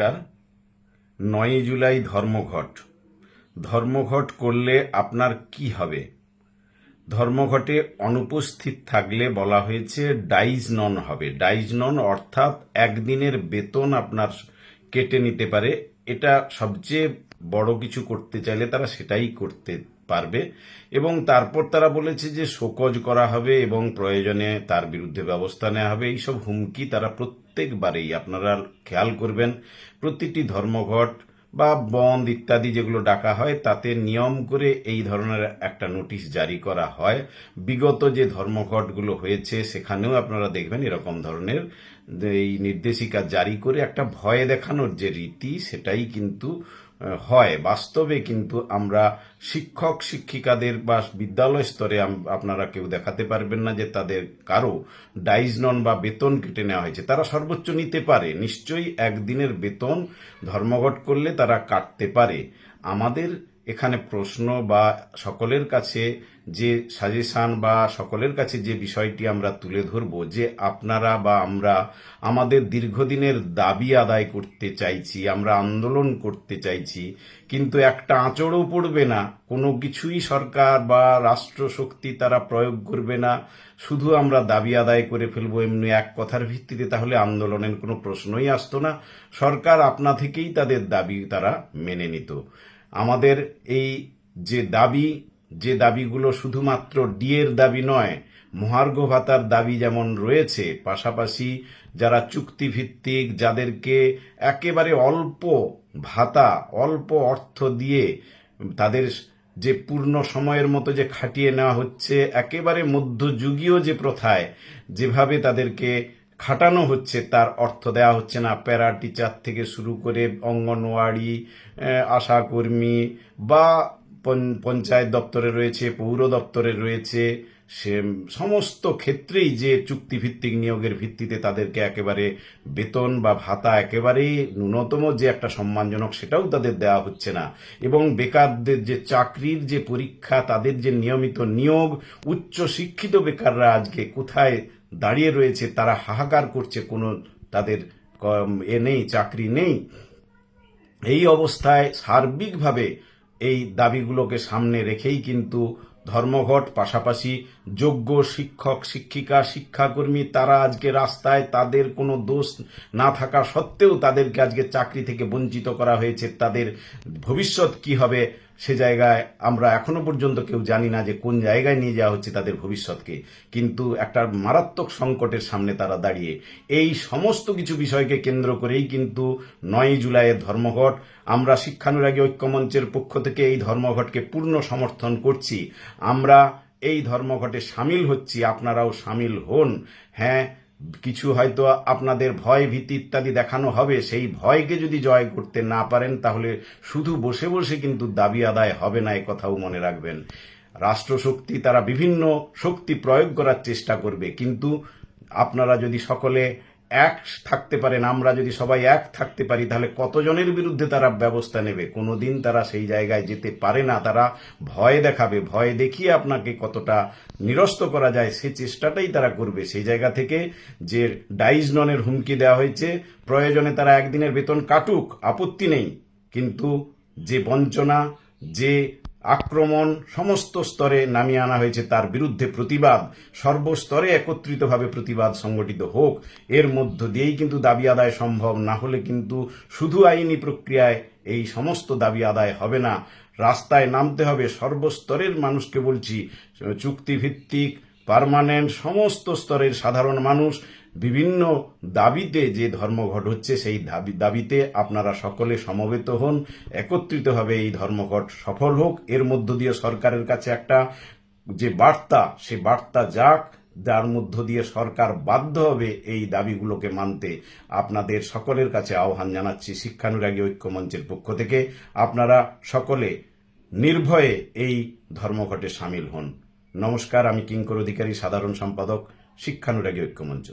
নমস্কার নয়ই জুলাই ধর্মঘট। ধর্মঘট করলে আপনার কি হবে? ধর্মঘটে অনুপস্থিত থাকলে বলা হয়েছে ডাইজ নন হবে। ডাইজ নন অর্থাৎ একদিনের বেতন আপনার কেটে নিতে পারে। এটা সবচেয়ে বড় কিছু করতে চাইলে তারা সেটাই করতে পারবে। এবং তারপর তারা বলেছে যে শোকজ করা হবে এবং প্রয়োজনে তার বিরুদ্ধে ব্যবস্থা নেওয়া হবে। এইসব হুমকি তারা প্রত্যেকবারেই, আপনারা খেয়াল করবেন, প্রতিটি ধর্মঘট বা বন্ধ ইত্যাদি যেগুলো ডাকা হয়, তাতে নিয়ম করে এই ধরনের একটা নোটিশ জারি করা হয়। বিগত যে ধর্মঘটগুলো হয়েছে, সেখানেও আপনারা দেখবেন এরকম ধরনের এই নির্দেশিকা জারি করে একটা ভয় দেখানোর যে রীতি, সেটাই কিন্তু হয়। বাস্তবে কিন্তু আমরা শিক্ষক, শিক্ষিকাদের বা বিদ্যালয় স্তরে আপনারা কেউ দেখাতে পারবেন না যে তাদের কারও ডাইজ নন বা বেতন কেটে নেওয়া হয়েছে। তারা সর্বোচ্চ নিতে পারে। নিশ্চয়ই একদিনের বেতন ধর্মঘট করলে তারা কাটতে পারে। আমাদের এখানে প্রশ্ন বা সকলের কাছে যে সাজেশন বা সকলের কাছে যে বিষয়টি আমরা তুলে ধরব, যে আপনারা বা আমরা আমাদের দীর্ঘদিনের দাবি আদায় করতে চাইছি, আমরা আন্দোলন করতে চাইছি, কিন্তু একটা আঁচড়ও পড়বে না। কোনো কিছুই সরকার বা রাষ্ট্রশক্তি তারা প্রয়োগ করবে না। শুধু আমরা দাবি আদায় করে ফেলব এমনি এক কথার ভিত্তিতে, তাহলে আন্দোলনের কোনো প্রশ্নই আসতো না। সরকার আপনা থেকেই তাদের দাবি তারা মেনে নিত। আমাদের এই যে দাবি, যে দাবিগুলো শুধুমাত্র ডিএর দাবি নয়, মহার্ঘ ভাতার দাবি যেমন রয়েছে, পাশাপাশি যারা চুক্তিভিত্তিক, যাদেরকে একেবারে অল্প ভাতা, অল্প অর্থ দিয়ে তাদের যে পূর্ণ সময়ের মতো যে খাটিয়ে নেওয়া হচ্ছে, একেবারে মধ্যযুগীয় যে প্রথায়, যেভাবে তাদেরকে খাটানো হচ্ছে, তার অর্থ দেওয়া হচ্ছে না। প্যারা টিচার থেকে শুরু করে অঙ্গনওয়াড়ি আশাকর্মী বা পঞ্চায়েত দপ্তরে রয়েছে, পৌর দপ্তরে রয়েছে, সে সমস্ত ক্ষেত্রেই যে চুক্তিভিত্তিক নিয়োগের ভিত্তিতে তাদেরকে একেবারে বেতন বা ভাতা একেবারেই ন্যূনতম যে একটা সম্মানজনক, সেটাও তাদের দেওয়া হচ্ছে না। এবং বেকারদের যে চাকরির যে পরীক্ষা, তাদের যে নিয়মিত নিয়োগ উচ্চ শিক্ষিত বেকাররা আজকে কোথায় দাঁড়িয়ে রয়েছে, তারা হাহাকার করছে, কোনো তাদের এ নেই, চাকরি নেই। এই অবস্থায় সার্বিকভাবে এই দাবিগুলোকে সামনে রেখেই কিন্তু ধর্মঘট, পাশাপাশি যোগ্য শিক্ষক, শিক্ষিকা, শিক্ষাকর্মী, তারা আজকে রাস্তায় তাদের কোনো দোষ না থাকা সত্ত্বেও তাদেরকে আজকে চাকরি থেকে বঞ্চিত করা হয়েছে। তাদের ভবিষ্যৎ কি হবে সে জায়গায় আমরা এখনও পর্যন্ত কেউ জানি না যে কোন জায়গায় নিয়ে যাওয়া হচ্ছে তাদের ভবিষ্যৎকে। কিন্তু একটা মারাত্মক সংকটের সামনে তারা দাঁড়িয়ে। এই সমস্ত কিছু বিষয়কে কেন্দ্র করেই কিন্তু নয় জুলাইয়ের ধর্মঘট। আমরা শিক্ষানুরাগী ঐক্যমঞ্চের পক্ষ থেকে এই ধর্মঘটকে পূর্ণ সমর্থন করছি। আমরা এই ধর্মঘটে সামিল হচ্ছি। আপনারাও সামিল হন। হ্যাঁ কিছু হয়তো আপনাদের ভয় ভীতি ইত্যাদি দেখানো হবে, সেই ভয়কে যদি জয় করতে না পারেন, তাহলে শুধু বসে বসে কিন্তু দাবি আদায় হবে না, এ কথাও মনে রাখবেন। রাষ্ট্রশক্তি তারা বিভিন্ন শক্তি প্রয়োগ করার চেষ্টা করবে, কিন্তু আপনারা যদি সকলে এক থাকতে পারেন আমরা যদি সবাই এক থাকতে পারি, তাহলে কতজনের বিরুদ্ধে তারা ব্যবস্থা নেবে? কোনোদিন তারা সেই জায়গায় যেতে পারে না, তারা ভয় দেখাবে, ভয় দেখিয়ে আপনাকে কতটা নিরস্ত করা যায়, সে চেষ্টাটাই তারা করবে। সেই জায়গা থেকে যে ডাইজ ননের হুমকি দেওয়া হয়েছে, প্রয়োজনে তারা একদিনের বেতন কাটুক, আপত্তি নেই। কিন্তু যে বঞ্চনা, যে আক্রমণ সমস্ত স্তরে নামিয়ে আনা হয়েছে। তার বিরুদ্ধে প্রতিবাদ, সর্বস্তরে একত্রিতভাবে প্রতিবাদ সংগঠিত হোক, এর মধ্য দিয়েই কিন্তু দাবি আদায় সম্ভব। না হলে কিন্তু শুধু আইনি প্রক্রিয়ায় এই সমস্ত দাবি আদায় হবে না। রাস্তায় নামতে হবে। সর্বস্তরের মানুষকে বলছি, চুক্তিভিত্তিক, পার্মানেন্ট, সমস্ত স্তরের সাধারণ মানুষ বিভিন্ন দাবিতে যে ধর্মঘট হচ্ছে সেই দাবি দাবিতে আপনারা সকলে সমবেত হন একত্রিতভাবে এই ধর্মঘট সফল হোক। এর মধ্য দিয়ে সরকারের কাছে একটা যে বার্তা, সে বার্তা যাক, যার মধ্য দিয়ে সরকার বাধ্য হবে এই দাবিগুলোকে মানতে। আপনাদের সকলের কাছে আহ্বান জানাচ্ছি শিক্ষানুরাগী ঐক্যমঞ্চের পক্ষ থেকে। আপনারা সকলে নির্ভয়ে এই ধর্মঘটে সামিল হন। নমস্কার, আমি কিঙ্কর অধিকারী, সাধারণ সম্পাদক। শিক্ষানুরাগী ঐক্যমঞ্চ।